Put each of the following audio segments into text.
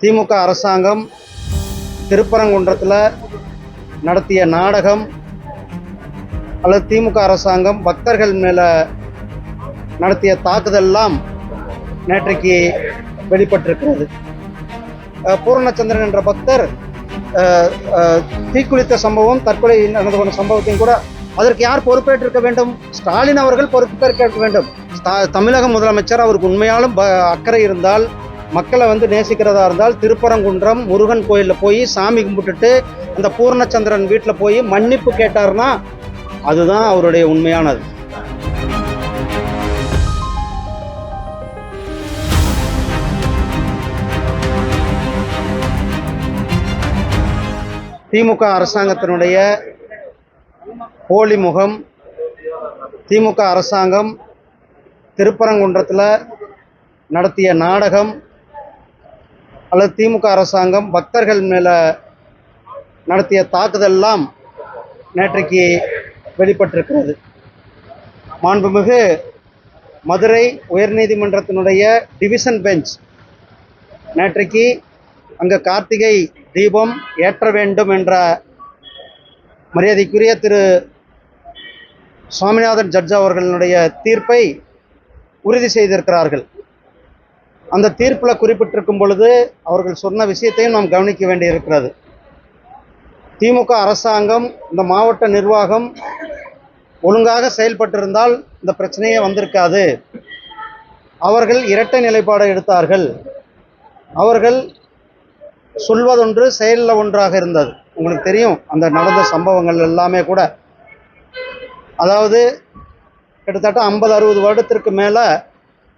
திமுக அரசாங்கம் திருப்பரங்குன்றத்தில் நடத்திய நாடகம் அல்லது திமுக அரசாங்கம் பக்தர்கள் மேலே நடத்திய தாக்குதல்லாம் நேற்றைக்கு வெளிப்பட்டிருக்கிறது. பூரணச்சந்திரன் என்ற பக்தர் தீக்குளித்த சம்பவம் தற்கொலை நடந்து கொண்ட சம்பவத்தையும் கூட அதற்கு யார் பொறுப்பேற்றிருக்க வேண்டும்? ஸ்டாலின் அவர்கள் பொறுப்பேற்க வேண்டும். ஸ்டா- தமிழக முதலமைச்சர் அவருக்கு உண்மையாலும் ப- அக்கறை இருந்தால் மக்களை வந்து நேசிக்கிறதா இருந்தால் திருப்பரங்குன்றம் முருகன் கோயிலில் போய் சாமி கும்பிட்டுட்டு அந்த பூர்ணச்சந்திரன் வீட்டில் போய் மன்னிப்பு கேட்டார்னா அதுதான் அவருடைய உண்மையானது. திமுக அரசாங்கத்தினுடைய போலி முகம் திமுக அரசாங்கம் திருப்பரங்குன்றத்தில் நடத்திய நாடகம் அல்லது திமுக அரசாங்கம் பக்தர்கள் மேலே நடத்திய தாக்குதல்லாம் நேற்றைக்கு வெளிப்பட்டிருக்கிறது. மாண்புமிகு மதுரை உயர்நீதிமன்றத்தினுடைய டிவிஷன் பெஞ்ச் நேற்றைக்கு அங்கே கார்த்திகை தீபம் ஏற்ற வேண்டும் என்ற மரியாதைக்குரிய திரு சுவாமிநாதன் ஜட்ஜ் அவர்களுடைய தீர்ப்பை உறுதி செய்திருக்கிறார்கள். அந்த தீர்ப்பில் குறிப்பிட்டிருக்கும் பொழுது அவர்கள் சொன்ன விஷயத்தையும் நாம் கவனிக்க வேண்டியிருக்கிறது. திமுக அரசாங்கம் இந்த மாவட்ட நிர்வாகம் ஒழுங்காக செயல்பட்டிருந்தால் இந்த பிரச்சனையே வந்திருக்காது. அவர்கள் இரட்டை நிலைப்பாடு எடுத்தார்கள். அவர்கள் சொல்வதொன்று செயலில் ஒன்றாக இருந்தது. உங்களுக்கு தெரியும் அந்த நடந்த சம்பவங்கள் எல்லாமே கூட. அதாவது கிட்டத்தட்ட ஐம்பது அறுபது வருடத்திற்கு மேலே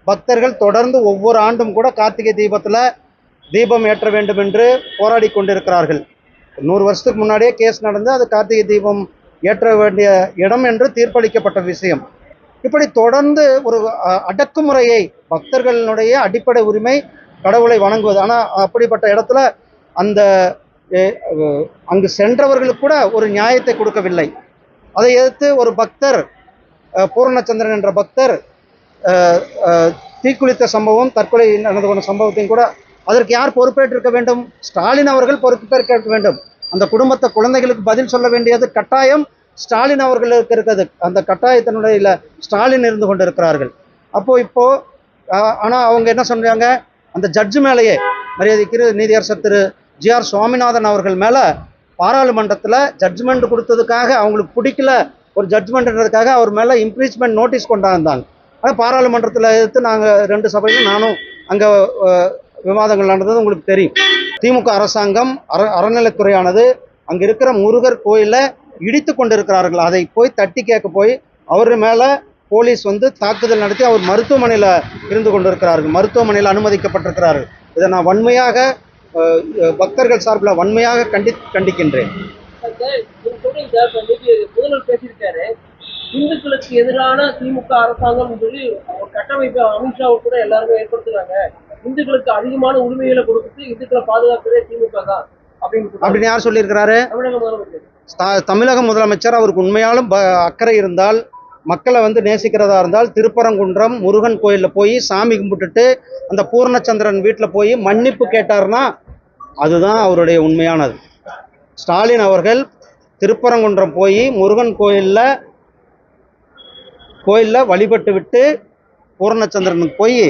பக்தர்கள் தொடர்ந்து ஒவ்வொரு ஆண்டும் கூட கார்த்திகை தீபத்தில் தீபம் ஏற்ற வேண்டும் என்று போராடி கொண்டிருக்கிறார்கள். நூறு வருஷத்துக்கு முன்னாடியே கேஸ் நடந்து அது கார்த்திகை தீபம் ஏற்ற வேண்டிய இடம் என்று தீர்ப்பளிக்கப்பட்ட விஷயம். இப்படி தொடர்ந்து ஒரு அடக்குமுறையை பக்தர்களுடைய அடிப்படை உரிமை கடவுளை வணங்குவது. ஆனால் அப்படிப்பட்ட இடத்துல அந்த அங்கு சென்றவர்களுக்கு கூட ஒரு நியாயத்தை கொடுக்கவில்லை. அதை எதிர்த்து ஒரு பக்தர் பூர்ணச்சந்திரன் பூரணச்சந்திரன் என்ற பக்தர் தீக்குளித்த சம்பவம் தற்கொலை நடந்து கொண்ட சம்பவத்தையும் கூட அதற்கு யார் பொறுப்பேற்றிருக்க வேண்டும்? ஸ்டாலின் அவர்கள் பொறுப்பேற்க வேண்டும். அந்த குடும்பத்தை குழந்தைகளுக்கு பதில் சொல்ல வேண்டியது கட்டாயம். ஸ்டாலின் அவர்களுக்கு இருக்கிறது. அந்த கட்டாயத்தினுடைய ஸ்டாலின் இருந்து கொண்டிருக்கிறார்கள். அப்போ இப்போ இப்போது ஆனால் அவங்க என்ன சொல்றாங்க அந்த ஜட்ஜு மேலேயே மரியாதைக்கு நீதியரசர் திரு ஜி ஆர் சுவாமிநாதன் அவர்கள் மேலே பாராளுமன்றத்தில் ஜட்ஜ்மெண்ட் கொடுத்ததுக்காக அவங்களுக்கு பிடிக்கல. ஒரு ஜட்ஜ்மெண்ட்ன்றதுக்காக அவர் மேலே இம்ப்ரீச்மெண்ட் நோட்டீஸ் கொண்டாந்தாங்க. ஆனால் பாராளுமன்றத்தில் எடுத்து நாங்கள் ரெண்டு சபையிலும் நானும் அங்கே விவாதங்கள் நடந்தது உங்களுக்கு தெரியும். திமுக அரசாங்கம் அற அறநிலைத்துறையானது அங்கே இருக்கிற முருகர் கோயிலை இடித்து கொண்டிருக்கிறார்கள். அதை போய் தட்டி கேட்க போய் அவர் மேலே போலீஸ் வந்து தாக்குதல் நடத்தி அவர் மருத்துவமனையில் இருந்து கொண்டிருக்கிறார்கள். மருத்துவமனையில் அனுமதிக்கப்பட்டிருக்கிறார்கள். இதை நான் வன்மையாக பக்தர்கள் சார்பில் வன்மையாக கண்டி கண்டிக்கின்றேன். இந்துக்களுக்கு எதிரான திமுக அரசாங்கம் சொல்லி ஒரு கட்டமைப்பை அமித்ஷா கூட எல்லாருமே ஏற்படுத்துறாங்க. இந்துக்களுக்கு அதிகமான உரிமைகளை கொடுத்து இந்துக்களை பாதுகாக்கிறதே திமுக தான் அப்படின்னு. அப்படின்னு யார் சொல்லியிருக்கிறாரு? தமிழக முதலமைச்சர். தமிழக முதலமைச்சர் அவருக்கு உண்மையாலும் அக்கறை இருந்தால் மக்களை வந்து நேசிக்கிறதா இருந்தால் திருப்பரங்குன்றம் முருகன் கோயிலில் போய் சாமி கும்பிட்டுட்டு அந்த பூர்ணச்சந்திரன் வீட்டில் போய் மன்னிப்பு கேட்டார்னா அதுதான் அவருடைய உண்மையானது. ஸ்டாலின் அவர்கள் திருப்பரங்குன்றம் போய் முருகன் கோயிலில் கோயிலில் வழிபட்டு விட்டு பூர்ணச்சந்திரனுக்கு போய்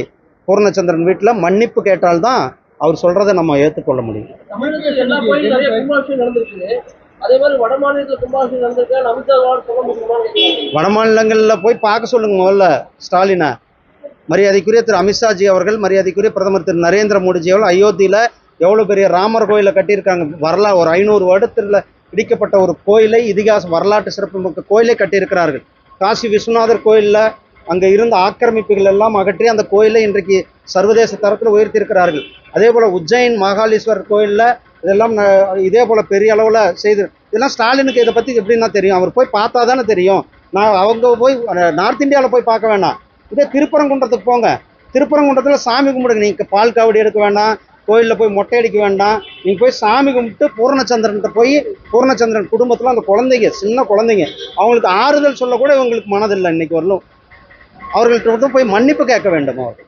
பூர்ணச்சந்திரன் வீட்டில் மன்னிப்பு கேட்டால்தான் அவர் சொல்கிறத நம்ம ஏற்றுக்கொள்ள முடியும். தமிழகத்தில் எல்லா கோயிலும் நிறைய கும்பாபிஷேகம் நடந்திருக்கு அதே மாதிரி வட மாநிலத்தில் கும்பாபிஷேகம் நடந்திருக்கு? அமித்ஷாவால் சொல்ல முடியுமான்னு கேட்கிறாங்க. வட மாநிலங்களில் போய் பார்க்க சொல்லுங்க முதல்ல ஸ்டாலினை. மரியாதைக்குரிய திரு அமித்ஷாஜி அவர்கள் மரியாதைக்குரிய பிரதமர் திரு நரேந்திர மோடிஜி அவர்கள் அயோத்தியில் எவ்வளோ பெரிய ராமர் கோயிலை கட்டியிருக்காங்க. வரலா ஒரு ஐநூறு வருடத்தில் இடிக்கப்பட்ட ஒரு கோயிலை இதிகாச வரலாற்று சிறப்புமிக்க கோயிலை கட்டியிருக்கிறார்கள். காசி விஸ்வநாதர் கோயிலில் அங்கே இருந்த ஆக்கிரமிப்புகள் எல்லாம் அகற்றி அந்த கோயிலை இன்றைக்கு சர்வதேச தரத்தில் உயர்த்தியிருக்கிறார்கள். அதே போல் உஜ்ஜைன் மகாலீஸ்வரர் கோயிலில் இதெல்லாம் இதே போல் பெரிய அளவில் செய்து இதெல்லாம் ஸ்டாலினுக்கு இதை பற்றி எப்படின்னா தெரியும். அவர் போய் பார்த்தா தானே தெரியும். நான் அவங்க போய் நார்த் இந்தியாவில் போய் பார்க்க வேணாம். இதே திருப்பரங்குன்றத்துக்கு போங்க. திருப்பரங்குன்றத்தில் சாமி கும்பிடுங்க. நீங்கள் பால் காவடி எடுக்க வேண்டாம் கோயிலில் போய் மொட்டை அடிக்க வேண்டாம். நீங்கள் போய் சாமி கும்பிட்டு பூர்ணச்சந்திரன்கிட்ட போய் பூர்ணச்சந்திரன் குடும்பத்தில் அந்த குழந்தைங்க சின்ன குழந்தைங்க அவங்களுக்கு ஆறுதல் சொல்லக்கூட இவங்களுக்கு மனதில்லை இன்றைக்கி வரலும். அவர்கள்ட்ட மட்டும் போய் மன்னிப்பு கேட்க வேண்டும்? அவர்